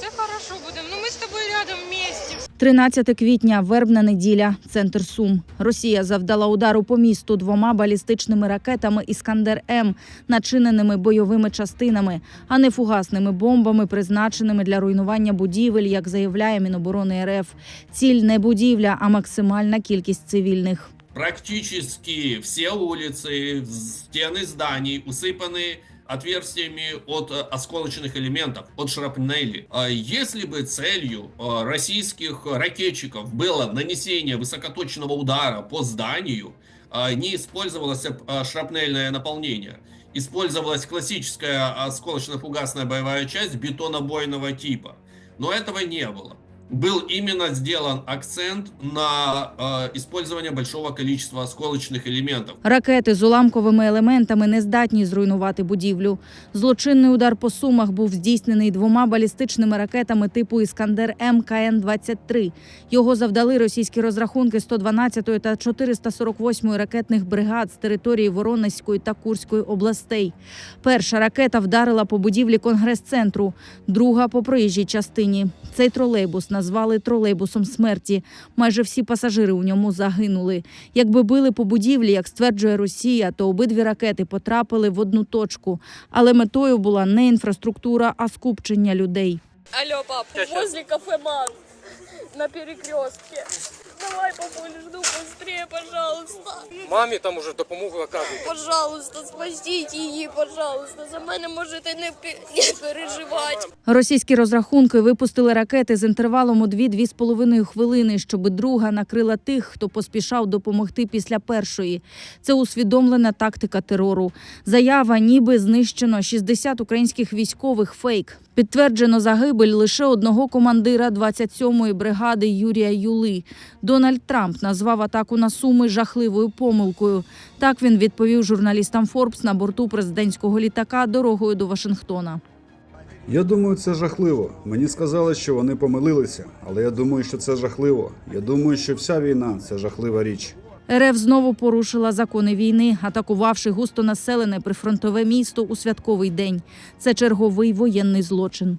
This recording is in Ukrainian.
Все хорошо будемо. Ну ми з тобою рядом вместе. 13 квітня, вербна неділя, центр Сум. Росія завдала удару по місту двома балістичними ракетами Іскандер М, начиненими бойовими частинами, а не фугасними бомбами, призначеними для руйнування будівель, як заявляє Міноборони РФ. Ціль не будівля, а максимальна кількість цивільних. Практически все улицы, стены зданий усыпаны отверстиями от э, осколочных элементов, от шрапнели. А Если бы целью э, российских ракетчиков было нанесение высокоточного удара по зданию, э, не использовалось шрапнельное наполнение, использовалась классическая осколочно-фугасная боевая часть бетонобойного типа. Но этого не было. Был именно сделан акцент на э, использование большого количества осколочных элементов. Ракети з уламковими елементами не здатні зруйнувати будівлю. Злочинний удар по сумах був здійснений двома балістичними ракетами типу Іскандер М КН-23. Його завдали російські розрахунки 112-ї та 448-ї ракетних бригад з території Воронезької та Курської областей. Перша ракета вдарила по будівлі конгрес-центру, друга по проїжджій частині. Цей тролейбус назвали тролейбусом смерті. Майже всі пасажири у ньому загинули. Якби били по будівлі, як стверджує Росія, то обидві ракети потрапили в одну точку. Але метою була не інфраструктура, а скупчення людей. Алло, пап, возле кафе Ман на перекрестке. Давай, папуль, жду быстрее, пожалуйста. Мамі там уже допомогу оказують. Пожалуйста, спасіть її, пожалуйста. За мене можете не, пе- не переживати. Російські розрахунки випустили ракети з інтервалом у 2-2,5 хвилини, щоб друга накрила тих, хто поспішав допомогти після першої. Це усвідомлена тактика терору. Заява, ніби знищено 60 українських військових фейк. Підтверджено загибель лише одного командира 27-ї бригади Юрія Юли. Дональд Трамп назвав атаку на Суми жахливою помилкою. Так він відповів журналістам Форбс на борту президентського літака дорогою до Вашингтона. Я думаю, це жахливо. Мені сказали, що вони помилилися, але я думаю, що це жахливо. Я думаю, що вся війна це жахлива річ. РФ знову порушила закони війни, атакувавши густонаселене прифронтове місто у святковий день. Це черговий воєнний злочин.